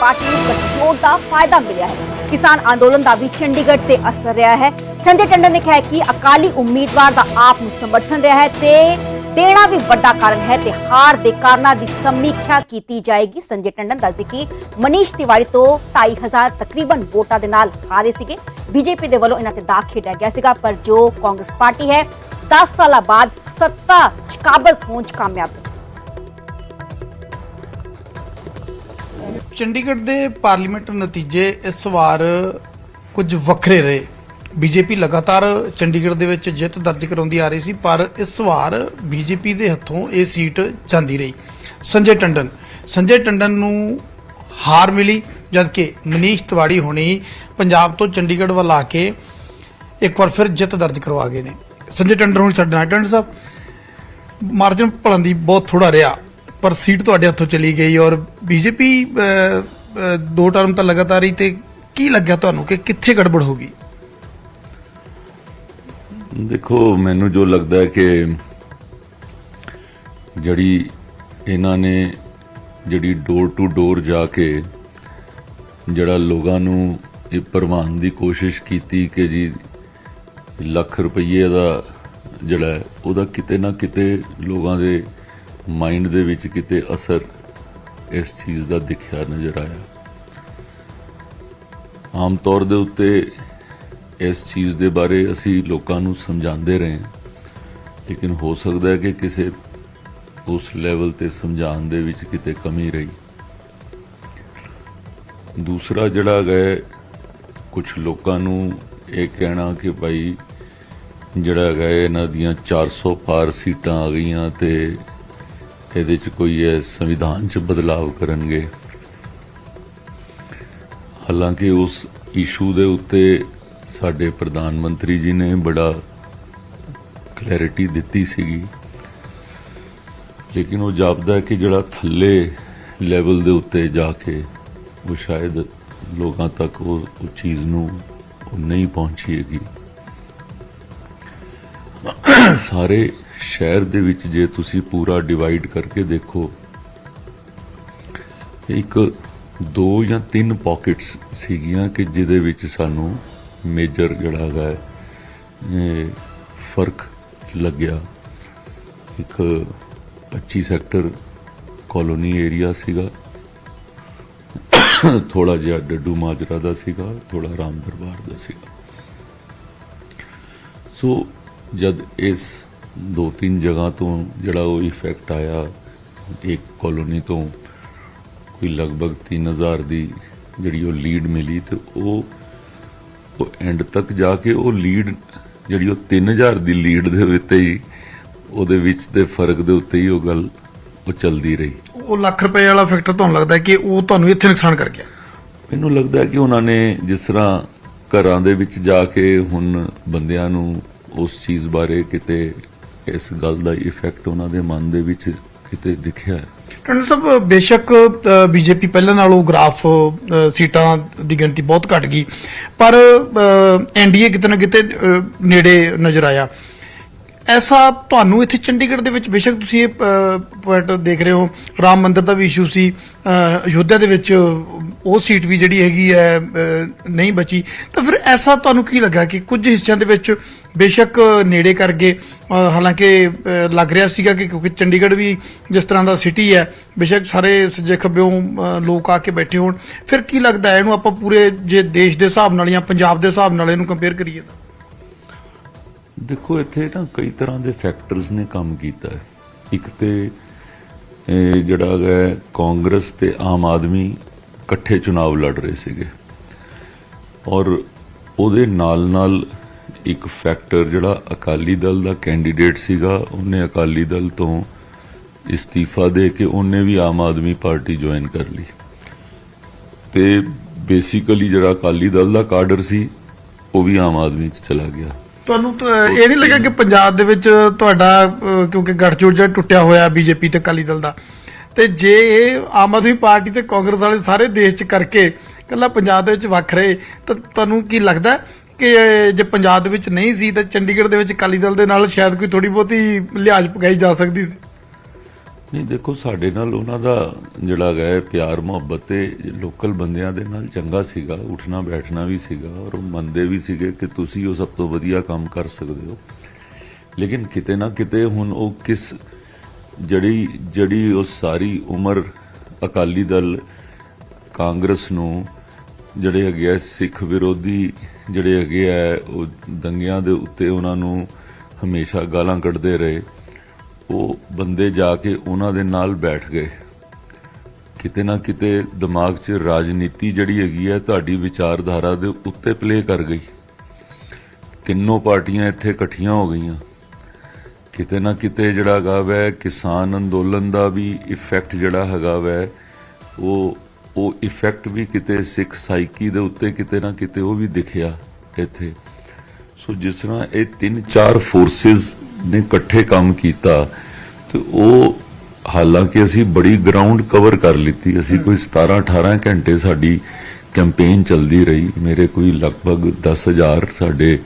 Party ਨੂੰ ਗੱਠਜੋੜ ਦਾ ਫਾਇਦਾ ਮਿਲਿਆ ਹੈ। ਕਿਸਾਨ ਅੰਦੋਲਨ ਦਾ ਵੀ ਚੰਡੀਗੜ੍ਹ ਤੇ ਅਸਰ ਰਿਹਾ ਹੈ। ਸੰਜੇ ਟੰਡਨ ਨੇ ਕਿਹਾ ਕਿ ਅਕਾਲੀ ਉਮੀਦਵਾਰ ਦਾ ਆਪ ਨੂੰ ਸਮਰਥਨ ਰਿਹਾ ਹੈ ਤੇ ਦੇਣਾ ਵੀ ਵੱਡਾ ਕਾਰਨ ਹੈ ਤੇ ਹਾਰ ਦੇ ਕਾਰਨਾਂ ਦੀ ਸਮੀਖਿਆ ਕੀਤੀ ਜਾਏਗੀ। ਸੰਜੇ ਟੰਡਨ ਦੱਸਦੇ ਕਿ ਮਨੀਸ਼ ਤਿਵਾੜੀ ਤੋਂ 2500 ਤਕਰੀਬਨ ਵੋਟਾਂ ਦੇ ਨਾਲ ਹਾਰੇ ਸੀਗੇ। ਬੀਜੇਪੀ ਦੇ ਵੱਲੋਂ ਇਹਨਾਂ ਤੇ ਦਾਅ ਖੇਡਿਆ ਗਿਆ ਸੀਗਾ, ਪਰ ਜੋ ਕਾਂਗਰਸ ਪਾਰਟੀ ਹੈ 10 ਸਾਲਾਂ ਬਾਅਦ ਸੱਤਾ ਚ ਕਾਬਜ਼ ਹੋਣ ਚ ਕਾਮਯਾਬ ਚੰਡੀਗੜ੍ਹ ਦੇ ਪਾਰਲੀਮੈਂਟ ਨਤੀਜੇ ਇਸ ਵਾਰ ਕੁਝ ਵੱਖਰੇ ਰਹੇ। ਬੀਜੇਪੀ ਲਗਾਤਾਰ ਚੰਡੀਗੜ੍ਹ ਦੇ ਵਿੱਚ ਜਿੱਤ ਦਰਜ ਕਰਾਉਂਦੀ ਆ ਰਹੀ ਸੀ, ਪਰ ਇਸ ਵਾਰ ਬੀਜੇਪੀ ਦੇ ਹੱਥੋਂ ਇਹ ਸੀਟ ਜਾਂਦੀ ਰਹੀ। ਸੰਜੇ ਟੰਡਨ ਸੰਜੇ ਟੰਡਨ ਨੂੰ ਹਾਰ ਮਿਲੀ, ਜਦਕਿ ਮਨੀਸ਼ ਤਿਵਾੜੀ ਹੋਣੀ ਪੰਜਾਬ ਤੋਂ ਚੰਡੀਗੜ੍ਹ ਵੱਲ ਆ ਕੇ ਇੱਕ ਵਾਰ ਫਿਰ ਜਿੱਤ ਦਰਜ ਕਰਵਾ ਗਏ ਨੇ। ਸੰਜੇ ਟੰਡਨ ਹੁਣ ਸਾਡੇ ਨਾਲ, ਟੰਡਨ ਸਾਹਿਬ ਮਾਰਜਨ ਭਲਣ ਦੀ ਬਹੁਤ ਥੋੜਾ ਰਿਹਾ। ਪਰ ਸੀਟ ਤੁਹਾਡੇ ਹੱਥੋਂ ਚਲੀ ਗਈ ਔਰ ਬੀਜੇਪੀ ਦੋ ਟਰਮ ਤਾਂ ਲਗਾਤਾਰ ਹੀ ਤੇ ਕੀ ਲੱਗਿਆ ਤੁਹਾਨੂੰ ਕਿ ਕਿੱਥੇ ਗੜਬੜ ਹੋ ਗਈ? ਦੇਖੋ, ਮੈਨੂੰ ਜੋ ਲੱਗਦਾ ਹੈ ਕਿ ਜਿਹੜੀ ਇਹਨਾਂ ਨੇ ਜਿਹੜੀ ਡੋਰ ਟੂ ਡੋਰ ਜਾ ਕੇ ਜਿਹੜਾ ਲੋਕਾਂ ਨੂੰ ਇਹ ਪ੍ਰਵਾਨ ਦੀ ਕੋਸ਼ਿਸ਼ ਕੀਤੀ ਕਿ ਜੀ ਲੱਖ ਰੁਪਏ ਦਾ ਜਿਹੜਾ ਉਹਦਾ ਕਿਤੇ ਨਾ ਕਿਤੇ ਲੋਕਾਂ ਦੇ ਮਾਈਂਡ ਦੇ ਵਿੱਚ ਕਿਤੇ ਅਸਰ ਇਸ ਚੀਜ਼ ਦਾ ਦਿਖਿਆ ਨਜ਼ਰ ਆਇਆ ਆਮ ਤੌਰ ਦੇ ਉੱਤੇ ਇਸ ਚੀਜ਼ ਦੇ ਬਾਰੇ ਅਸੀਂ ਲੋਕਾਂ ਨੂੰ ਸਮਝਾਉਂਦੇ ਰਹੇ ਹਾਂ। ਲੇਕਿਨ ਹੋ ਸਕਦਾ ਹੈ ਕਿ ਕਿਸੇ ਉਸ ਲੈਵਲ ਤੇ ਸਮਝਾਉਣ ਦੇ ਵਿੱਚ ਕਿਤੇ ਕਮੀ ਰਹੀ ਦੂਸਰਾ ਜਿਹੜਾ ਹੈ, ਕੁਝ ਲੋਕਾਂ ਨੂੰ ਇਹ ਕਹਿਣਾ ਕਿ ਭਾਈ ਜਿਹੜਾ ਹੈਗਾ ਇਹਨਾਂ ਦੀਆਂ 400 ਪਾਰ ਸੀਟਾਂ ਆ ਗਈਆਂ ਤੇ ਇਹਦੇ ਚ ਕੋਈ ਇਹ ਸੰਵਿਧਾਨ ਚ ਬਦਲਾਵ ਕਰਨਗੇ? ਹਾਲਾਂਕਿ ਉਸ ਇਸ਼ੂ ਦੇ ਉੱਤੇ ਸਾਡੇ ਪ੍ਰਧਾਨ ਮੰਤਰੀ ਜੀ ਨੇ ਬੜਾ ਕਲੈਰਿਟੀ ਦਿੱਤੀ ਸੀਗੀ। ਲੇਕਿਨ ਉਹ ਜਾਪਦਾ ਹੈ ਕਿ ਜਿਹੜਾ ਥੱਲੇ ਲੈਵਲ ਦੇ ਉੱਤੇ ਜਾ ਕੇ ਉਹ ਸ਼ਾਇਦ ਲੋਕਾਂ ਤੱਕ ਉਹ ਉਹ ਚੀਜ਼ ਨੂੰ ਉਹ ਨਹੀਂ ਪਹੁੰਚੀਏਗੀ ਸਾਰੇ ਸ਼ਹਿਰ ਦੇ ਵਿੱਚ ਜੇ ਤੁਸੀਂ ਪੂਰਾ ਡਿਵਾਈਡ ਕਰਕੇ ਦੇਖੋ, ਇੱਕ ਦੋ ਜਾਂ ਤਿੰਨ ਪਾਕਟਸ ਸੀਗੀਆਂ ਕਿ ਜਿਹਦੇ ਵਿੱਚ ਸਾਨੂੰ ਮੇਜਰ ਜਿਹੜਾ ਹੈਗਾ ਫ਼ਰਕ ਲੱਗਿਆ। ਇੱਕ 25 ਸੈਕਟਰ ਕਲੋਨੀ ਏਰੀਆ ਸੀਗਾ। ਥੋੜਾ ਜਿਹਾ ਡੱਡੂ ਮਾਜਰਾ ਦਾ ਸੀਗਾ ਥੋੜਾ ਰਾਮ ਦਰਬਾਰ ਦਾ ਸੀਗਾ। ਸੋ ਜਦ ਇਸ ਦੋ ਤਿੰਨ ਜਗ੍ਹਾ ਤੋਂ ਜਿਹੜਾ ਉਹ ਇਫੈਕਟ ਆਇਆ ਇੱਕ ਕਲੋਨੀ ਤੋਂ ਕੋਈ ਲਗਭਗ 3000 ਦੀ ਜਿਹੜੀ ਉਹ ਲੀਡ ਮਿਲੀ ਤੇ ਉਹ ਉਹ ਐਂਡ ਤੱਕ ਜਾ ਕੇ ਉਹ ਲੀਡ ਜਿਹੜੀ ਉਹ 3000 ਦੀ ਲੀਡ ਦੇ ਉੱਤੇ ਹੀ ਉਹਦੇ ਵਿੱਚ ਦੇ ਫ਼ਰਕ ਦੇ ਉੱਤੇ ਹੀ ਉਹ ਗੱਲ ਉਹ ਚੱਲਦੀ ਰਹੀ। ਉਹ ਲੱਖ ਰੁਪਏ ਵਾਲਾ ਫੈਕਟਰ ਤੁਹਾਨੂੰ ਲੱਗਦਾ ਕਿ ਉਹ ਤੁਹਾਨੂੰ ਇੱਥੇ ਨੁਕਸਾਨ ਕਰ ਗਿਆ? ਮੈਨੂੰ ਲੱਗਦਾ ਕਿ ਉਹਨਾਂ ਨੇ ਜਿਸ ਤਰ੍ਹਾਂ ਘਰਾਂ ਦੇ ਵਿੱਚ ਜਾ ਕੇ ਹੁਣ ਬੰਦਿਆਂ ਨੂੰ ਉਸ ਚੀਜ਼ ਬਾਰੇ ਕਿਤੇ ਇਸ ਗੱਲ ਦਾ ਇਫੈਕਟ ਉਹਨਾਂ ਦੇ ਮਨ ਦੇ ਵਿੱਚ ਕਿਤੇ ਦਿਖਿਆ ਹੈ। ਟੰਡਨ ਸਾਹਿਬ, ਬੇਸ਼ੱਕ ਬੀਜੇਪੀ ਪਹਿਲਾਂ ਨਾਲੋਂ ਗ੍ਰਾਫ ਸੀਟਾਂ ਦੀ ਗਿਣਤੀ ਬਹੁਤ ਘਟ ਗਈ, ਪਰ ਐਨਡੀਏ ਕਿਤੇ ਨਾ ਕਿਤੇ ਨੇੜੇ ਨਜ਼ਰ ਆਇਆ। ਐਸਾ ਤੁਹਾਨੂੰ ਇੱਥੇ ਚੰਡੀਗੜ੍ਹ ਦੇ ਵਿੱਚ ਬੇਸ਼ੱਕ ਤੁਸੀਂ ਇਹ ਪੁਆਇੰਟ ਦੇਖ ਰਹੇ ਹੋ ਰਾਮ ਮੰਦਿਰ ਦਾ ਵੀ ਇਸ਼ੂ ਸੀ ਅ, ਅਯੋਧਿਆ ਦੇ ਵਿੱਚ ਉਹ ਸੀਟ ਵੀ ਜਿਹੜੀ ਹੈਗੀ ਹੈ ਨਹੀਂ ਬਚੀ। ਤਾਂ ਫਿਰ ਐਸਾ ਤੁਹਾਨੂੰ ਕੀ ਲੱਗਾ ਕਿ ਕੁਝ ਹਿੱਸਿਆਂ ਦੇ ਵਿੱਚ ਬੇਸ਼ੱਕ ਨੇੜੇ ਕਰ ਗਏ? ਹਾਲਾਂਕਿ ਲੱਗ ਰਿਹਾ ਸੀਗਾ ਕਿ ਕਿਉਂਕਿ ਚੰਡੀਗੜ੍ਹ ਵੀ ਜਿਸ ਤਰ੍ਹਾਂ ਦਾ ਸਿਟੀ ਹੈ ਬੇਸ਼ੱਕ ਸਾਰੇ ਸੱਜੇ ਖੱਬਿਓਂ ਲੋਕ ਆ ਕੇ ਬੈਠੇ ਹੋਣ। ਫਿਰ ਕੀ ਲੱਗਦਾ ਇਹਨੂੰ ਆਪਾਂ ਪੂਰੇ ਜੇ ਦੇਸ਼ ਦੇ ਹਿਸਾਬ ਨਾਲ ਜਾਂ ਪੰਜਾਬ ਦੇ ਹਿਸਾਬ ਨਾਲ ਇਹਨੂੰ ਕੰਪੇਅਰ ਕਰੀਏ ਤਾਂ? ਦੇਖੋ, ਇੱਥੇ ਨਾ ਕਈ ਤਰ੍ਹਾਂ ਦੇ ਫੈਕਟਰਸ ਨੇ ਕੰਮ ਕੀਤਾ ਹੈ। ਇੱਕ ਤੇ ਜਿਹੜਾ ਹੈ, ਕਾਂਗਰਸ ਤੇ ਆਮ ਆਦਮੀ ਇਕੱਠੇ ਚੁਣਾਵ ਲੜ ਰਹੇ ਸੀਗੇ। ਔਰ ਉਹਦੇ ਨਾਲ ਨਾਲ ਇੱਕ ਫੈਕਟਰ ਜਿਹੜਾ ਅਕਾਲੀ ਦਲ ਦਾ ਕੈਂਡੀਡੇਟ ਸੀਗਾ, ਉਹਨੇ ਅਕਾਲੀ ਦਲ ਤੋਂ ਇਸਤੀਫਾ ਦੇ ਕੇ ਉਹਨੇ ਵੀ ਆਮ ਆਦਮੀ ਪਾਰਟੀ ਜੁਆਇਨ ਕਰ ਲਈ। ਤੇ ਬੇਸਿਕਲੀ ਜਿਹੜਾ ਅਕਾਲੀ ਦਲ ਦਾ ਕਾਡਰ ਸੀ, ਉਹ ਵੀ ਆਮ ਆਦਮੀ ਚ ਚਲਾ ਗਿਆ। ਤੁਹਾਨੂੰ ਤਾਂ ਇਹ ਨਹੀਂ ਲੱਗਾ ਕਿ ਪੰਜਾਬ ਦੇ ਵਿੱਚ ਤੁਹਾਡਾ ਅਹ, ਕਿਉਂਕਿ ਗੱਠਜੋੜ ਜਿਹੜਾ ਟੁੱਟਿਆ ਹੋਇਆ ਬੀਜੇਪੀ ਤੇ ਅਕਾਲੀ ਦਲ ਦਾ। ਤੇ ਜੇ ਇਹ ਆਮ ਆਦਮੀ ਪਾਰਟੀ ਤੇ ਕਾਂਗਰਸ ਵਾਲੇ ਸਾਰੇ ਦੇਸ਼ 'ਚ ਕਰਕੇ ਕੱਲਾ ਪੰਜਾਬ ਦੇ ਵਿੱਚ ਵੱਖ ਰਹੇ ਤਾਂ ਤੁਹਾਨੂੰ ਕੀ ਲੱਗਦਾ ਕਿ ਇਹ ਜੇ ਪੰਜਾਬ ਦੇ ਵਿੱਚ ਨਹੀਂ ਸੀ ਤਾਂ ਚੰਡੀਗੜ੍ਹ ਦੇ ਵਿੱਚ ਅਕਾਲੀ ਦਲ ਦੇ ਨਾਲ ਸ਼ਾਇਦ ਕੋਈ ਥੋੜੀ ਬਹੁਤੀ ਲਿਹਾਜ਼ ਪਗਾਈ ਜਾ ਸਕਦੀ ਸੀ? ਨਹੀਂ, ਦੇਖੋ, ਸਾਡੇ ਨਾਲ ਉਹਨਾਂ ਦਾ ਜਿਹੜਾ ਹੈ, ਪਿਆਰ, ਮੁਹੱਬਤ ਤੇ ਲੋਕਲ ਬੰਦਿਆਂ ਦੇ ਨਾਲ ਚੰਗਾ ਸੀਗਾ, ਉੱਠਣਾ, ਬੈਠਣਾ ਵੀ ਸੀਗਾ, ਔਰ ਉਹ ਮੰਨਦੇ ਵੀ ਸੀਗੇ ਕਿ ਤੁਸੀਂ ਉਹ ਸਭ ਤੋਂ ਵਧੀਆ ਕੰਮ ਕਰ ਸਕਦੇ ਹੋ। ਲੇਕਿਨ ਕਿਤੇ ਨਾ ਕਿਤੇ ਹੁਣ ਉਹ ਕਿਸ ਜਿਹੜੀ ਜਿਹੜੀ ਉਹ ਸਾਰੀ ਉਮਰ ਅਕਾਲੀ ਦਲ, ਕਾਂਗਰਸ ਨੂੰ ਜਿਹੜੇ ਹੈਗੇ ਆ ਸਿੱਖ ਵਿਰੋਧੀ ਜਿਹੜੇ ਹੈਗੇ ਆ, ਉਹ ਦੰਗਿਆਂ ਦੇ ਉੱਤੇ ਉਹਨਾਂ ਨੂੰ ਹਮੇਸ਼ਾ ਗਾਲਾਂ ਕੱਢਦੇ ਰਹੇ। ਉਹ ਬੰਦੇ ਜਾ ਕੇ ਉਹਨਾਂ ਦੇ ਨਾਲ ਬੈਠ ਗਏ। ਕਿਤੇ ਨਾ ਕਿਤੇ ਦਿਮਾਗ 'ਚ ਰਾਜਨੀਤੀ ਜਿਹੜੀ ਹੈਗੀ ਹੈ ਤੁਹਾਡੀ ਵਿਚਾਰਧਾਰਾ ਦੇ ਉੱਤੇ ਪਲੇ ਕਰ ਗਈ। ਤਿੰਨੋਂ ਪਾਰਟੀਆਂ ਇੱਥੇ ਇਕੱਠੀਆਂ ਹੋ ਗਈਆਂ। ਕਿਤੇ ਨਾ ਕਿਤੇ ਜਿਹੜਾ ਹੈਗਾ ਵੈ, ਕਿਸਾਨ ਅੰਦੋਲਨ ਦਾ ਵੀ ਇਫੈਕਟ ਜਿਹੜਾ ਹੈਗਾ ਵੈ, ਉਹ ਉਹ ਇਫੈਕਟ ਵੀ ਕਿਤੇ ਸਿੱਖ ਸਾਈਕੀ ਦੇ ਉੱਤੇ ਕਿਤੇ ਨਾ ਕਿਤੇ ਉਹ ਵੀ ਦਿਖਿਆ ਇੱਥੇ। ਸੋ ਜਿਸ ਤਰ੍ਹਾਂ ਇਹ ਤਿੰਨ ਚਾਰ ਫੋਰਸਸ ਨੇ ਇਕੱਠੇ ਕੰਮ ਕੀਤਾ ਤੇ ਉਹ ਹਾਲਾਂਕਿ ਅਸੀਂ ਬੜੀ ਗਰਾਊਂਡ ਕਵਰ ਕਰ ਲਿੱਤੀ। ਅਸੀਂ ਕੋਈ 17 18 ਘੰਟੇ ਸਾਡੀ ਕੈਂਪੇਨ ਚੱਲਦੀ ਰਹੀ। ਮੇਰੇ ਕੋਈ ਲਗਭਗ 10000 ਸਾਡੇ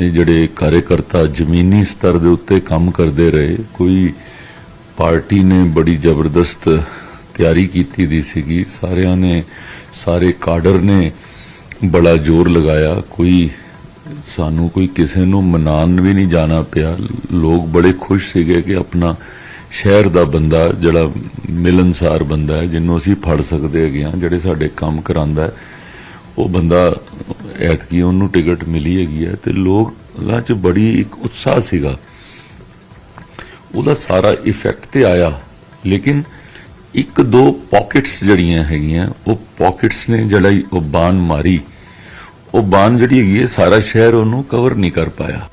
ਜਿਹੜੇ ਕਾਰਜਕਰਤਾ ਜ਼ਮੀਨੀ ਸਤਰ ਦੇ ਉੱਤੇ ਕੰਮ ਕਰਦੇ ਰਹੇ। ਕੋਈ ਪਾਰਟੀ ਨੇ ਬੜੀ ਜ਼ਬਰਦਸਤ ਤਿਆਰੀ ਕੀਤੀ ਦੀ ਸੀਗੀ। ਸਾਰਿਆਂ ਨੇ ਸਾਰੇ ਕਾਡਰ ਨੇ ਬੜਾ ਜ਼ੋਰ ਲਗਾਇਆ। ਕੋਈ ਸਾਨੂੰ ਕੋਈ ਕਿਸੇ ਨੂੰ ਮਨਾਉਣ ਵੀ ਨਹੀਂ ਜਾਣਾ ਪਿਆ। ਲੋਕ ਬੜੇ ਖੁਸ਼ ਸੀਗੇ ਕਿ ਆਪਣਾ ਸ਼ਹਿਰ ਦਾ ਬੰਦਾ, ਜਿਹੜਾ ਮਿਲਨਸਾਰ ਬੰਦਾ ਹੈ, ਜਿਹਨੂੰ ਅਸੀਂ ਫੜ ਸਕਦੇ ਹੈਗੇ ਆ ਜਿਹੜੇ ਸਾਡੇ ਕੰਮ ਕਰਾਂਦਾ ਹੈ, ਉਹ ਬੰਦਾ ਐਤਕੀ ਉਹਨੂੰ ਟਿਕਟ ਮਿਲੀ ਹੈਗੀ ਹੈ ਤੇ ਲੋਕਾਂ 'ਚ ਬੜੀ ਇੱਕ ਉਤਸ਼ਾਹ ਸੀਗਾ। ਉਹਦਾ ਸਾਰਾ ਇਫੈਕਟ ਤੇ ਆਇਆ, ਲੇਕਿਨ ਇੱਕ ਦੋ ਪਾਕਟਸ ਜਿਹੜੀਆਂ ਹੈਗੀਆਂ, ਉਹ ਪਾਕਟਸ ਨੇ ਜਿਹੜਾ ਉਹ ਬਾਨ ਮਾਰੀ। ਉਹ ਬਾਨ ਜਿਹੜੀ ਹੈਗੀ ਹੈ ਸਾਰਾ ਸ਼ਹਿਰ ਉਹਨੂੰ ਕਵਰ ਨਹੀਂ ਕਰ ਪਾਇਆ।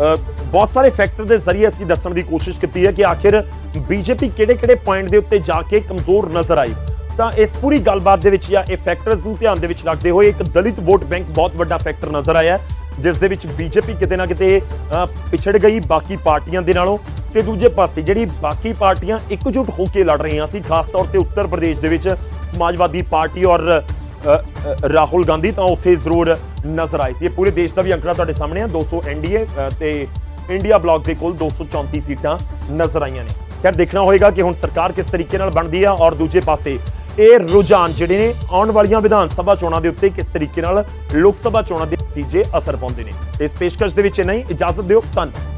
ਅ, ਬਹੁਤ ਸਾਰੇ ਫੈਕਟਰ ਦੇ ਜ਼ਰੀਏ ਅਸੀਂ ਦੱਸਣ ਦੀ ਕੋਸ਼ਿਸ਼ ਕੀਤੀ ਹੈ ਕਿ ਆਖਿਰ ਬੀਜੇਪੀ ਕਿਹੜੇ-ਕਿਹੜੇ ਪੁਆਇੰਟ ਦੇ ਉੱਤੇ ਜਾ ਕੇ ਕਮਜ਼ੋਰ ਨਜ਼ਰ ਆਈ। ਤਾਂ ਇਸ ਪੂਰੀ ਗੱਲਬਾਤ ਦੇ ਵਿੱਚ ਜਾਂ ਇਹ ਫੈਕਟਰਸ ਨੂੰ ਧਿਆਨ ਦੇ ਵਿੱਚ ਰੱਖਦੇ ਹੋਏ ਇੱਕ ਦਲਿਤ ਵੋਟ ਬੈਂਕ ਬਹੁਤ ਵੱਡਾ ਫੈਕਟਰ ਨਜ਼ਰ ਆਇਆ ਜਿਸ ਦੇ ਵਿੱਚ ਬੀਜੇਪੀ ਕਿਤੇ ਨਾ ਕਿਤੇ ਪਿਛੜ ਗਈ ਬਾਕੀ ਪਾਰਟੀਆਂ ਦੇ ਨਾਲੋਂ ਤੇ ਦੂਜੇ ਪਾਸੇ ਜਿਹੜੀ ਬਾਕੀ ਪਾਰਟੀਆਂ ਇਕਜੁੱਟ ਹੋ ਕੇ ਲੜ ਰਹੀਆਂ ਸੀ, ਖਾਸ ਤੌਰ ਤੇ ਉੱਤਰ ਪ੍ਰਦੇਸ਼ ਦੇ ਵਿੱਚ ਸਮਾਜਵਾਦੀ ਪਾਰਟੀ ਔਰ ਰਾਹੁਲ ਗਾਂਧੀ ਤਾਂ ਉੱਥੇ ਜ਼ਰੂਰ ਨਜ਼ਰ ਆਏ ਸੀ। ਇਹ ਪੂਰੇ ਦੇਸ਼ ਦਾ ਵੀ ਅੰਕੜਾ ਤੁਹਾਡੇ ਸਾਹਮਣੇ ਆ 200 ਐਨਡੀਏ ਤੇ ਇੰਡੀਆ ਬਲਾਕ ਦੇ ਕੋਲ 234 ਸੀਟਾਂ ਨਜ਼ਰ ਆਈਆਂ ਨੇ। ਖੈਰ, ਦੇਖਣਾ ਹੋਏਗਾ ਕਿ ਹੁਣ ਸਰਕਾਰ ਕਿਸ ਤਰੀਕੇ ਨਾਲ ਬਣਦੀ ਆ ਔਰ ਦੂਜੇ ਪਾਸੇ ਇਹ ਰੁਝਾਨ ਜਿਹੜੇ ਨੇ ਆਉਣ ਵਾਲੀਆਂ ਵਿਧਾਨ ਸਭਾ ਚੋਣਾਂ ਦੇ ਉੱਤੇ ਕਿਸ ਤਰੀਕੇ ਨਾਲ ਲੋਕ ਸਭਾ ਚੋਣਾਂ ਦੇ ਨਤੀਜੇ ਅਸਰ ਪਾਉਂਦੇ ਨੇ। ਇਸ ਪੇਸ਼ਕਸ਼ ਦੇ ਵਿੱਚ ਨਹੀਂ ਇਜਾਜ਼ਤ ਦਿਓ। ਧੰਨਵਾਦ।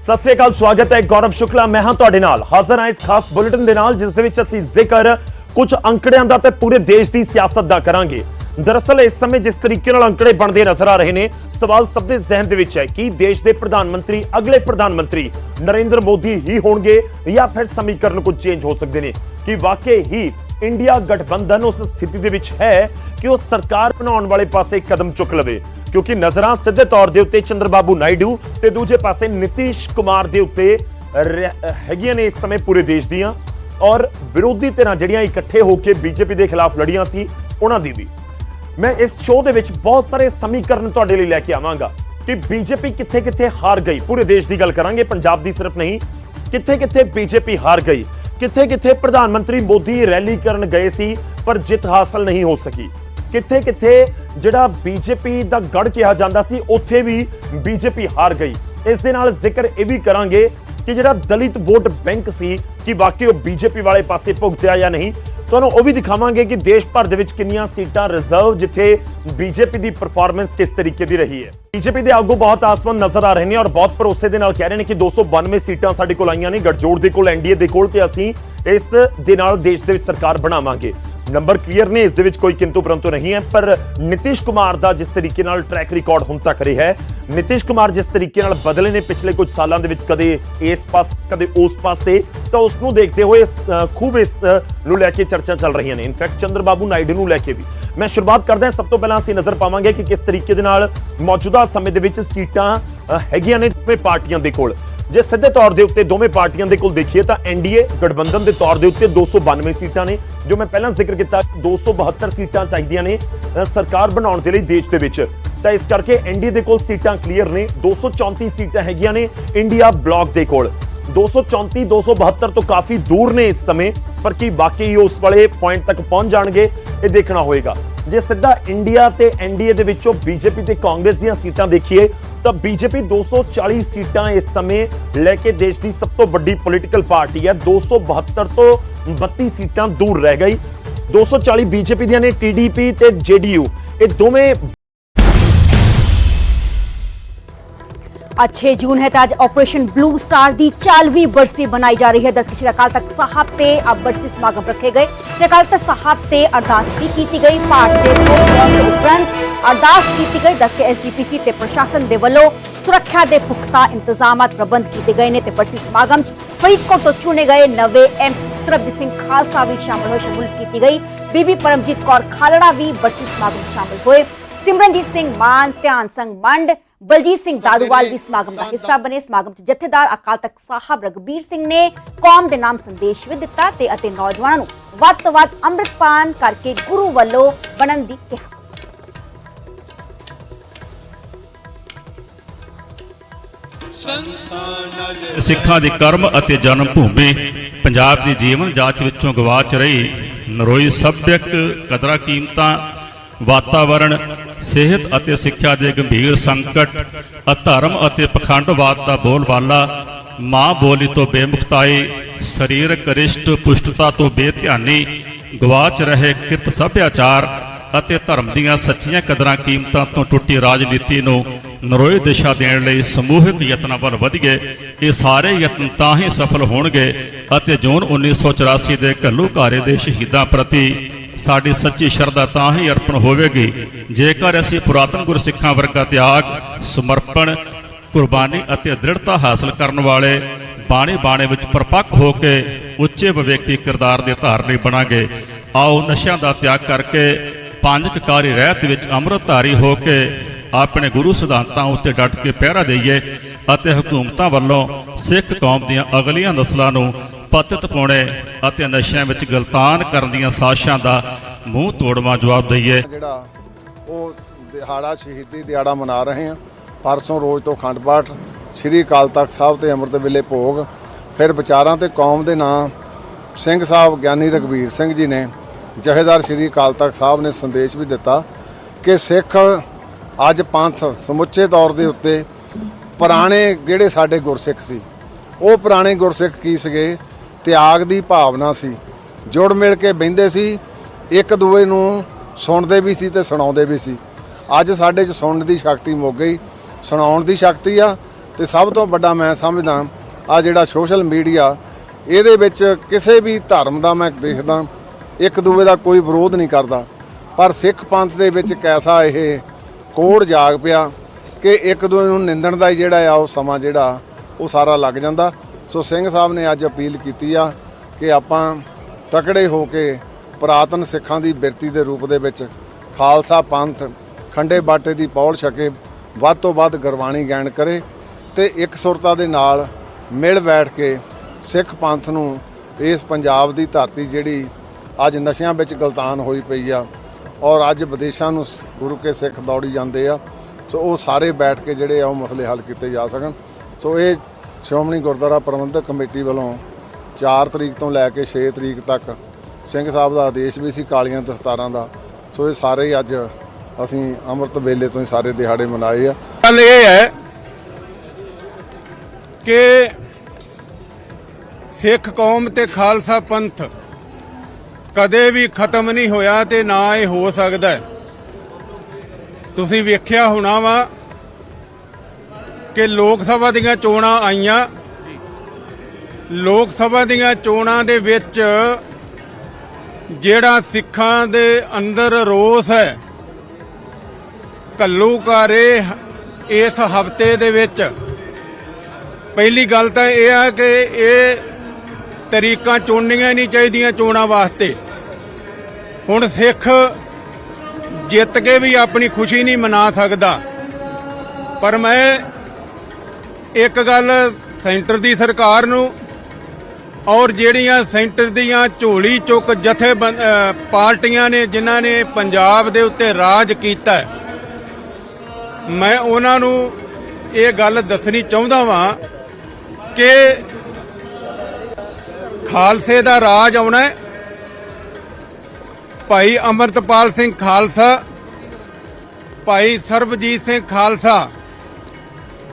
ਸਤਿ ਸ੍ਰੀ ਅਕਾਲ। ਸਵਾਗਤ ਹੈ ਗੌਰਵ ਸ਼ੁਕਲਾ। ਮੈਂ ਹਾਂ ਤੁਹਾਡੇ ਨਾਲ। ਹਾਜ਼ਰ ਹਾਂ ਇਸ ਖਾਸ ਬੁਲੇਟਿਨ ਦੇ ਨਾਲ, ਜਿਸ ਦੇ ਵਿੱਚ ਅਸੀਂ ਜ਼ਿਕਰ ਕੁਝ ਅੰਕੜਿਆਂ ਦਾ ਤੇ ਪੂਰੇ ਦੇਸ਼ ਦੀ ਸਿਆਸਤ ਦਾ ਕਰਾਂਗੇ। ਦਰਅਸਲ ਇਸ ਸਮੇਂ ਜਿਸ ਤਰੀਕੇ ਨਾਲ ਅੰਕੜੇ ਬਣਦੇ ਨਜ਼ਰ ਆ ਰਹੇ ਨੇ, ਸਵਾਲ ਸਭ ਦੇ ਜ਼ਿਹਨ ਦੇ ਵਿੱਚ ਹੈ ਕਿ ਦੇਸ਼ ਦੇ ਪ੍ਰਧਾਨ ਮੰਤਰੀ, ਅਗਲੇ ਪ੍ਰਧਾਨ ਮੰਤਰੀ ਨਰਿੰਦਰ ਮੋਦੀ ਹੀ ਹੋਣਗੇ ਜਾਂ ਫਿਰ ਸਮੀਕਰਨ ਕੁਝ ਚੇਂਜ ਹੋ ਸਕਦੇ ਨੇ? ਕਿ ਵਾਕਈ ਹੀ ਇੰਡੀਆ ਗਠਬੰਧਨ ਉਸ ਸਥਿਤੀ ਦੇ ਵਿੱਚ ਹੈ ਕਿ ਉਹ ਸਰਕਾਰ ਬਣਾਉਣ ਵਾਲੇ ਪਾਸੇ ਕਦਮ ਚੁੱਕ ਲਵੇ? ਕਿਉਂਕਿ ਨਜ਼ਰਾਂ ਸਿੱਧੇ ਤੌਰ ਦੇ ਉੱਤੇ ਚੰਦਰਬਾਬੂ ਨਾਇਡੂ ਤੇ ਦੂਜੇ ਪਾਸੇ ਨਿਤੀਸ਼ ਕੁਮਾਰ ਦੇ ਉੱਤੇ ਰਹਿ- ਹੈਗੀਆਂ ਨੇ ਇਸ ਸਮੇਂ ਪੂਰੇ ਦੇਸ਼ ਦੀਆਂ। ਔਰ ਵਿਰੋਧੀ ਧਿਰਾਂ ਜਿਹੜੀਆਂ ਇਕੱਠੇ ਹੋ ਕੇ ਬੀਜੇਪੀ ਦੇ ਖਿਲਾਫ ਲੜੀਆਂ ਸੀ, ਉਹਨਾਂ ਦੀ ਵੀ। ਮੈਂ ਇਸ ਸ਼ੋਅ ਦੇ ਵਿੱਚ ਬਹੁਤ ਸਾਰੇ ਸਮੀਕਰਨ ਤੁਹਾਡੇ ਲਈ ਲੈ ਕੇ ਆਵਾਂਗਾ ਕਿ ਬੀਜੇਪੀ ਕਿੱਥੇ-ਕਿੱਥੇ ਹਾਰ ਗਈ। ਪੂਰੇ ਦੇਸ਼ ਦੀ ਗੱਲ ਕਰਾਂਗੇ, ਪੰਜਾਬ ਦੀ ਸਿਰਫ ਨਹੀਂ। ਕਿੱਥੇ-ਕਿੱਥੇ ਬੀਜੇਪੀ ਹਾਰ ਗਈ, ਕਿੱਥੇ-ਕਿੱਥੇ ਪ੍ਰਧਾਨ ਮੰਤਰੀ ਮੋਦੀ ਰੈਲੀ ਕਰਨ ਗਏ ਸੀ, ਪਰ ਜਿੱਤ ਹਾਸਲ ਨਹੀਂ ਹੋ ਸਕੀ। ਕਿੱਥੇ-ਕਿੱਥੇ ਜਿਹੜਾ ਬੀਜੇਪੀ ਦਾ ਗੜ ਕਿਹਾ ਜਾਂਦਾ ਸੀ, ਉੱਥੇ ਵੀ ਬੀਜੇਪੀ ਹਾਰ ਗਈ। ਇਸ ਦੇ ਨਾਲ ਜ਼ਿਕਰ ਇਹ ਵੀ ਕਰਾਂਗੇ ਕਿ ਜਿਹੜਾ ਦਲਿਤ ਵੋਟ ਬੈਂਕ ਸੀ, ਕਿ ਵਾਕਈ ਉਹ ਬੀਜੇਪੀ ਵਾਲੇ ਪਾਸੇ ਭੁਗਤਿਆ ਜਾਂ ਨਹੀਂ? ਤੁਹਾਨੂੰ ਉਹ ਵੀ ਦਿਖਾਵਾਂਗੇ ਕਿ ਦੇਸ਼ ਭਰ ਦੇ ਵਿੱਚ ਕਿੰਨੀਆਂ ਸੀਟਾਂ ਰਿਜ਼ਰਵ ਜਿੱਥੇ ਬੀਜੇਪੀ ਦੀ ਪਰਫਾਰਮੈਂਸ ਕਿਸ ਤਰੀਕੇ ਦੀ ਰਹੀ ਹੈ। ਬੀਜੇਪੀ ਦੇ ਆਗੂ ਬਹੁਤ ਆਸਵੰਦ ਨਜ਼ਰ ਆ ਰਹੇ ਨੇ ਔਰ ਬਹੁਤ ਭਰੋਸੇ ਦੇ ਨਾਲ ਕਹਿ ਰਹੇ ਨੇ ਕਿ 292 ਸੀਟਾਂ ਸਾਡੇ ਕੋਲ ਆਈਆਂ ਨੇ, ਗੱਠਜੋੜ ਦੇ ਕੋਲ ਐਨਡੀਏ ਦੇ ਕੋਲ, ਤੇ ਅਸੀਂ ਇਸ ਦੇ ਨਾਲ ਦੇਸ਼ ਦੇ ਵਿੱਚ ਸਰਕਾਰ ਬਣਾਵਾਂਗੇ। ਨੰਬਰ ਕਲੀਅਰ ਨੇ ਇਸ ਦੇ ਵਿੱਚ ਕੋਈ ਕਿੰਤੂ ਪਰੰਤੂ ਨਹੀਂ ਹੈ, ਪਰ ਨਿਤਿਸ਼ ਕੁਮਾਰ ਦਾ ਜਿਸ ਤਰੀਕੇ ਨਾਲ ਟਰੈਕ ਰਿਕਾਰਡ ਹੁਣ ਤੱਕ ਰਿਹਾ ਹੈ, ਨਿਤਿਸ਼ ਕੁਮਾਰ ਜਿਸ ਤਰੀਕੇ ਨਾਲ ਬਦਲੇ ਨੇ ਪਿਛਲੇ ਕੁਝ ਸਾਲਾਂ ਦੇ ਵਿੱਚ ਕਦੇ ਇਸ ਪਾਸ, ਕਦੇ ਉਸ ਪਾਸੇ, ਤਾਂ ਉਸ ਨੂੰ ਦੇਖਦੇ ਹੋਏ ਖੂਬ ਇਸ ਨੂੰ ਲੈ ਕੇ ਚਰਚਾ ਚੱਲ ਰਹੀਆਂ ਨੇ। ਇਨਫੈਕਟ ਚੰਦਰਬਾਬੂ ਨਾਇਡੂ ਨੂੰ ਲੈ ਕੇ ਵੀ। ਮੈਂ ਸ਼ੁਰੂਆਤ ਕਰਦਾ ਹਾਂ, ਸਭ ਤੋਂ ਪਹਿਲਾਂ ਅਸੀਂ ਨਜ਼ਰ ਪਾਵਾਂਗੇ ਕਿ ਕਿਸ ਤਰੀਕੇ ਦੇ ਨਾਲ ਮੌਜੂਦਾ ਸਮੇਂ ਦੇ ਵਿੱਚ ਸੀਟਾਂ ਹੈਗੀਆਂ ਨੇ ਪਾਰਟੀਆਂ ਦੇ ਕੋਲ। ਜੇ ਸਿੱਧੇ ਤੌਰ ਦੇ ਉੱਤੇ ਦੋਵੇਂ ਪਾਰਟੀਆਂ ਦੇ ਕੋਲ ਦੇਖੀਏ ਤਾਂ ਐਨਡੀਏ ਗਠਬੰਧਨ ਦੇ ਤੌਰ ਦੇ ਉੱਤੇ 292 ਸੀਟਾਂ ਨੇ, ਜੋ ਮੈਂ ਪਹਿਲਾਂ ਜ਼ਿਕਰ ਕੀਤਾ 272 ਸੀਟਾਂ ਚਾਹੀਦੀਆਂ ਨੇ ਸਰਕਾਰ ਬਣਾਉਣ ਦੇ ਲਈ ਦੇਸ਼ ਦੇ ਵਿੱਚ। ਤਾਂ ਇਸ ਕਰਕੇ ਐਨਡੀਏ ਦੇ ਕੋਲ ਸੀਟਾਂ ਕਲੀਅਰ ਨੇ 234 ਸੀਟਾਂ ਹੈਗੀਆਂ ਨੇ ਇੰਡੀਆ ਬਲਾਕ ਦੇ ਕੋਲ। 234 272 ਤੋਂ ਕਾਫੀ ਦੂਰ ਨੇ ਇਸ ਸਮੇਂ, ਪਰ ਕੀ ਬਾਕੀ ਉਸ ਵਾਲੇ ਪੁਆਇੰਟ ਤੱਕ ਪਹੁੰਚ ਜਾਣਗੇ, ਇਹ ਦੇਖਣਾ ਹੋਏਗਾ। ਜੇ ਸਿੱਧਾ ਇੰਡੀਆ ਤੇ ਐਨਡੀਏ ਦੇ ਵਿੱਚੋਂ ਬੀਜੇਪੀ ਤੇ ਕਾਂਗਰਸ ਦੀਆਂ ਸੀਟਾਂ ਦੇਖੀਏ ਤਾਂ ਬੀਜੇਪੀ 240 ਸੀਟਾਂ ਇਸ ਸਮੇਂ ਲੈ ਕੇ ਦੇਸ਼ ਦੀ ਸਭ ਤੋਂ ਵੱਡੀ ਪੋਲੀਟੀਕਲ ਪਾਰਟੀ ਹੈ। 272 ਤੋਂ 32 ਸੀਟਾਂ ਦੂਰ ਰਹਿ ਗਈ। 240 ਬੀਜੇਪੀ ਦੀਆਂ ਨੇ ਟੀਡੀਪੀ ਤੇ ਜੇਡੀਯੂ ਇਹ ਦੋਵੇਂ ਅੱਜ 6 ਜੂਨ ਹੈ ਤਾਂ ਅੱਜ ਆਪਰੇਸ਼ਨ ਬਲੂ ਸਟਾਰ ਦੀ 40ਵੀਂ ਬਰਸੀ ਮਨਾਈ ਜਾ ਰਹੀ ਹੈ। ਦਸ ਸ਼੍ਰੀ ਅਕਾਲ ਤਖਤ ਸਾਹਿਬ ਤੇ ਅੱਜ ਬਰਸੀ ਸਮਾਗਮ ਰੱਖੇ ਗਏ। ਸ਼੍ਰੀ ਅਕਾਲ ਤਖਤ ਸਾਹਿਬ ਤੇ ਅਰਦਾਸ ਵੀ ਕੀਤੀ ਗਈ। ਪਾਠ ਦੇ ਉਪਰੰਤ ਅਰਦਾਸ ਕੀਤੀ ਗਈ। ਦਸ ਕੇ ਐਸਜੀਪੀਸੀ ਤੇ ਪ੍ਰਸ਼ਾਸਨ ਦੇ ਵੱਲੋਂ ਸੁਰੱਖਿਆ ਦੇ ਪੁਖਤਾ ਇੰਤਜ਼ਾਮਾਤ ਪ੍ਰਬੰਧ ਕੀਤੇ ਗਏ ਨੇ ਤੇ ਬਰਸੀ ਸਮਾਗਮ 'ਚ ਫਰੀਦਕੋਟ ਤੋਂ ਚੁਣੇ ਗਏ ਨਵੇਂ ਐਮ ਸਰਬਜੀਤ ਸਿੰਘ ਖਾਲਸਾ ਵੀ ਸ਼ਾਮਲ ਹੋਏ, ਸ਼ਮੂਲੀਅਤ ਕੀਤੀ ਗਈ। ਬੀਬੀ ਪਰਮਜੀਤ ਕੌਰ ਖਾਲੜਾ ਵੀ ਬਰਸੀ ਸਮਾਗਮ 'ਚ ਸ਼ਾਮਲ ਹੋਏ। ਸਿਮਰਨਜੀਤ ਸਿੰਘ ਮਾਨ ਧਿਆਨ ਸਿੰਘ ਮੰਡ ਬਲਜੀਤ ਸਿੰਘ ਦਾਦੂਵਾਲ ਵੀ ਸਮਾਗਮ ਦਾ ਹਿੱਸਾ ਬਣੇ। ਸਮਾਗਮ 'ਚ ਜਥੇਦਾਰ ਅਕਾਲ ਤਖਤ ਸਾਹਿਬ ਰਗਬੀਰ ਸਿੰਘ ਨੇ ਕੌਮ ਦੇ ਨਾਮ ਸੰਦੇਸ਼ ਵੀ ਦਿੱਤਾ ਤੇ ਅਤੇ ਨੌਜਵਾਨਾਂ ਨੂੰ ਵੱਧ ਤੋਂ ਵੱਧ ਅੰਮ੍ਰਿਤਪਾਨ ਕਰਕੇ ਗੁਰੂ ਵੱਲੋਂ ਬਣਨ ਦੀ ਕਿਹਾ। ਸਿੱਖਾਂ ਦੇ ਕਰਮ ਅਤੇ ਜਨਮ ਭੂਮੀ ਪੰਜਾਬ ਦੀ ਜੀਵਨ ਜਾਂਚ ਵਿੱਚੋਂ ਗਵਾਚ ਰਹੀ ਨਰੋਈ ਸੱਭਿਅਕ ਕਦਰਾਂ ਕੀਮਤਾਂ ਵਾਤਾਵਰਣ ਸਿਹਤ ਅਤੇ ਸਿੱਖਿਆ ਦੇ ਗੰਭੀਰ ਸੰਕਟ, ਅਧਰਮ ਅਤੇ ਪਖੰਡਵਾਦ ਦਾ ਬੋਲਬਾਲਾ, ਮਾਂ ਬੋਲੀ ਤੋਂ ਬੇਮੁਖਤਾਈ, ਸਰੀਰਕ ਰਿਸ਼ਟ ਪੁਸ਼ਟਤਾ ਤੋਂ ਬੇਧਿਆਨੀ ਗਵਾਚ ਰਹੇ ਕਿਰਤ ਸੱਭਿਆਚਾਰ ਅਤੇ ਧਰਮ ਦੀਆਂ ਸੱਚੀਆਂ ਕਦਰਾਂ ਕੀਮਤਾਂ ਤੋਂ ਟੁੱਟੀ ਰਾਜਨੀਤੀ ਨੂੰ ਨਰੋਏ ਦਿਸ਼ਾ ਦੇਣ ਲਈ ਸਮੂਹਿਕ ਯਤਨਾਂ ਵੱਲ ਵਧੀਏ, ਇਹ ਸਾਰੇ ਯਤਨ ਤਾਂ ਹੀ ਸਫਲ ਹੋਣਗੇ ਅਤੇ ਜੂਨ 1984 ਦੇ ਘੱਲੂਘਾਰੇ ਦੇ ਸ਼ਹੀਦਾਂ ਪ੍ਰਤੀ ਸਾਡੀ ਸੱਚੀ ਸ਼ਰਧਾ ਤਾਂ ਹੀ ਅਰਪਣ ਹੋਵੇਗੀ। ਜੇਕਰ ਅਸੀਂ ਪੁਰਾਤਨ ਗੁਰਸਿੱਖਾਂ ਵਰਗਾ ਤਿਆਗ, ਸਮਰਪਣ, ਕੁਰਬਾਨੀ ਅਤੇ ਦ੍ਰਿੜਤਾ ਹਾਸਲ ਕਰਨ ਵਾਲੇ ਬਾਣੇ ਬਾਣੇ ਵਿੱਚ ਪਰਪੱਕ ਹੋ ਕੇ ਉੱਚੇ ਵਿਵੇਕੀ ਕਿਰਦਾਰ ਦੇ ਧਾਰਨੀ ਬਣਾਂਗੇ, ਆਓ ਨਸ਼ਿਆਂ ਦਾ ਤਿਆਗ ਕਰਕੇ ਪੰਜ ਕਕਾਰੀ ਰਹਿਤ ਵਿੱਚ ਅੰਮ੍ਰਿਤਧਾਰੀ ਹੋ ਕੇ ਆਪਣੇ ਗੁਰੂ ਸਿਧਾਂਤਾਂ ਉੱਤੇ ਡਟ ਕੇ ਪਹਿਰਾ ਦੇਈਏ ਅਤੇ ਹਕੂਮਤਾਂ ਵੱਲੋਂ ਸਿੱਖ ਕੌਮ ਦੀਆਂ ਅਗਲੀਆਂ ਨਸਲਾਂ ਨੂੰ ਪਤਿਤ ਪਾਉਣੇ ਅਤੇ ਨਸ਼ਿਆਂ ਵਿੱਚ ਗਲਤਾਨ ਕਰਨ ਦੀਆਂ ਸਾਜ਼ਿਸ਼ਾਂ ਦਾ ਮੂੰਹ ਤੋੜਵਾਂ ਜਵਾਬ ਦਈਏ। ਜਿਹੜਾ ਉਹ ਦਿਹਾੜਾ ਸ਼ਹੀਦੀ ਦਿਹਾੜਾ ਮਨਾ ਰਹੇ ਹਾਂ ਪਰਸੋਂ ਰੋਜ਼ ਤੋਂ ਅਖੰਡ ਪਾਠ, ਸ੍ਰੀ ਅਕਾਲ ਤਖਤ ਸਾਹਿਬ ਤੇ ਅੰਮ੍ਰਿਤ ਵੇਲੇ ਭੋਗ, ਫਿਰ ਵਿਚਾਰਾਂ ਤੇ ਕੌਮ ਦੇ ਨਾਂ, ਸਿੰਘ ਸਾਹਿਬ ਗਿਆਨੀ ਰਗਵੀਰ ਸਿੰਘ ਜੀ ਨੇ ਜਹੇਦਾਰ ਸ੍ਰੀ ਅਕਾਲ ਤਖਤ ਸਾਹਿਬ ਨੇ ਸੰਦੇਸ਼ ਵੀ ਦਿੱਤਾ ਕਿ ਸਿੱਖ ਅੱਜ ਪੰਥ ਸਮੁੱਚੇ ਤੌਰ ਦੇ ਉੱਤੇ ਪੁਰਾਣੇ ਜਿਹੜੇ ਸਾਡੇ ਗੁਰਸਿੱਖ ਸੀ, ਉਹ ਪੁਰਾਣੇ ਗੁਰਸਿੱਖ ਕੀ ਸੀਗੇ? ਤਿਆਗ ਦੀ ਭਾਵਨਾ ਸੀ। ਜੁੜ ਮਿਲ ਕੇ ਬਹਿੰਦੇ ਸੀ, ਇੱਕ ਦੂਏ ਨੂੰ ਸੁਣਦੇ ਵੀ ਸੀ ਤੇ ਸੁਣਾਉਂਦੇ ਵੀ ਸੀ। ਅੱਜ ਸਾਡੇ 'ਚ ਸੁਣਨ ਦੀ ਸ਼ਕਤੀ ਮੁੱਕ ਗਈ, ਸੁਣਾਉਣ ਦੀ ਸ਼ਕਤੀ ਆ ਤੇ ਸਭ ਤੋਂ ਵੱਡਾ ਮੈਂ ਸਮਝਦਾ ਆ ਜਿਹੜਾ ਸੋਸ਼ਲ ਮੀਡੀਆ, ਇਹਦੇ ਵਿੱਚ ਕਿਸੇ ਵੀ ਧਰਮ ਦਾ ਮੈਂ ਦੇਖਦਾ, ਇੱਕ ਦੂਏ ਦਾ ਕੋਈ ਵਿਰੋਧ ਨਹੀਂ ਕਰਦਾ। ਪਰ ਸਿੱਖ ਪੰਥ ਦੇ ਵਿੱਚ ਕੈਸਾ ਇਹ ਕੋੜ ਜਾਗ ਪਿਆ ਕਿ ਇੱਕ ਦੂਜੇ ਨੂੰ ਨਿੰਦਣ ਦਾ ਹੀ ਜਿਹੜਾ ਆ, ਉਹ ਸਮਾਂ ਜਿਹੜਾ, ਉਹ ਸਾਰਾ ਲੱਗ ਜਾਂਦਾ। ਸੋ ਸਿੰਘ ਸਾਹਿਬ ਨੇ ਅੱਜ ਅਪੀਲ ਕੀਤੀ ਆ ਕਿ ਆਪਾਂ ਤਕੜੇ ਹੋ ਕੇ ਪੁਰਾਤਨ ਸਿੱਖਾਂ ਦੀ ਬਿਰਤੀ ਦੇ ਰੂਪ ਦੇ ਵਿੱਚ ਖਾਲਸਾ ਪੰਥ, ਖੰਡੇ ਬਾਟੇ ਦੀ ਪੌਲ ਛਕੇ ਵੱਧ ਤੋਂ ਵੱਧ ਗੁਰਬਾਣੀ ਗਾਇਨ ਕਰੇ ਤੇ ਇੱਕ ਸੁਰਤਾ ਦੇ ਨਾਲ ਮਿਲ ਬੈਠ ਕੇ ਸਿੱਖ ਪੰਥ ਨੂੰ ਇਸ ਪੰਜਾਬ ਦੀ ਧਰਤੀ ਜਿਹੜੀ ਅੱਜ ਨਸ਼ਿਆਂ ਵਿੱਚ ਗਲਤਾਨ ਹੋਈ ਪਈ ਆ ਔਰ ਅੱਜ ਵਿਦੇਸ਼ਾਂ ਨੂੰ ਸ- ਗੁਰੂ ਕੇ ਸਿੱਖ ਦੌੜੀ ਜਾਂਦੇ ਆ, ਸੋ ਉਹ ਸਾਰੇ ਬੈਠ ਕੇ ਜਿਹੜੇ ਆ ਉਹ ਮਸਲੇ ਹੱਲ ਕੀਤੇ ਜਾ ਸਕਣ। ਸੋ ਇਹ ਸ਼੍ਰੋਮਣੀ ਗੁਰਦੁਆਰਾ ਪ੍ਰਬੰਧਕ ਕਮੇਟੀ ਵੱਲੋਂ 4 ਤਰੀਕ ਤੋਂ ਲੈ ਕੇ 6 ਤਰੀਕ ਤੱਕ ਸਿੰਘ ਸਾਹਿਬ ਦਾ ਆਦੇਸ਼ ਵੀ ਸੀ ਕਾਲੀਆਂ ਦਸਤਾਰਾਂ ਦਾ। ਸੋ ਇਹ ਸਾਰੇ ਹੀ ਅੱਜ ਅਸੀਂ ਅੰਮ੍ਰਿਤ ਵੇਲੇ ਤੋਂ ਹੀ ਸਾਰੇ ਦਿਹਾੜੇ ਮਨਾਏ ਆ। ਗੱਲ ਇਹ ਹੈ ਕਿ ਸਿੱਖ ਕੌਮ ਤੇ ਖਾਲਸਾ ਪੰਥ ਕਦੇ ਵੀ ਖਤਮ ਨਹੀਂ ਹੋਇਆ ਤੇ ਨਾ ਇਹ ਹੋ ਸਕਦਾ ਤੁਸੀਂ ਵੇਖਿਆ ਹੋਣਾ ਵਾ ਕਿ ਲੋਕ ਸਭਾ ਦੀਆਂ ਚੋਣਾਂ ਆਈਆਂ। ਲੋਕ ਸਭਾ ਦੀਆਂ ਚੋਣਾਂ ਦੇ ਵਿੱਚ ਜਿਹੜਾ ਸਿੱਖਾਂ ਦੇ ਅੰਦਰ ਰੋਸ ਹੈ ਘੱਲੂਘਾਰੇ ਇਸ ਹਫ਼ਤੇ ਦੇ ਵਿੱਚ। ਪਹਿਲੀ ਗੱਲ ਤਾਂ ਇਹ ਆ ਕਿ ਇਹ ਤਰੀਕਾਂ ਚੁਣਨੀਆਂ ਨਹੀਂ ਚਾਹੀਦੀਆਂ ਚੋਣਾਂ ਵਾਸਤੇ। ਹੁਣ ਸਿੱਖ ਜਿੱਤ ਕੇ ਵੀ ਆਪਣੀ ਖੁਸ਼ੀ ਨਹੀਂ ਮਨਾ ਸਕਦਾ। ਪਰ ਮੈਂ ਇੱਕ ਗੱਲ ਸੈਂਟਰ ਦੀ ਸਰਕਾਰ ਨੂੰ ਔਰ ਜਿਹੜੀਆਂ ਸੈਂਟਰ ਦੀਆਂ ਝੋਲੀ ਚੁੱਕ ਜਥੇ ਪਾਰਟੀਆਂ ਨੇ, ਜਿਨ੍ਹਾਂ ਨੇ ਪੰਜਾਬ ਦੇ ਉੱਤੇ ਰਾਜ ਕੀਤਾ ਮੈਂ ਉਹਨਾਂ ਨੂੰ ਇਹ ਗੱਲ ਦੱਸਣੀ ਚਾਹੁੰਦਾ ਵਾਂ ਕਿ ਖਾਲਸੇ ਦਾ ਰਾਜ ਆਉਣਾ ਹੈ। ਭਾਈ ਅਮਰਤਪਾਲ ਸਿੰਘ ਖਾਲਸਾ, ਭਾਈ ਸਰਬਜੀਤ ਸਿੰਘ ਖਾਲਸਾ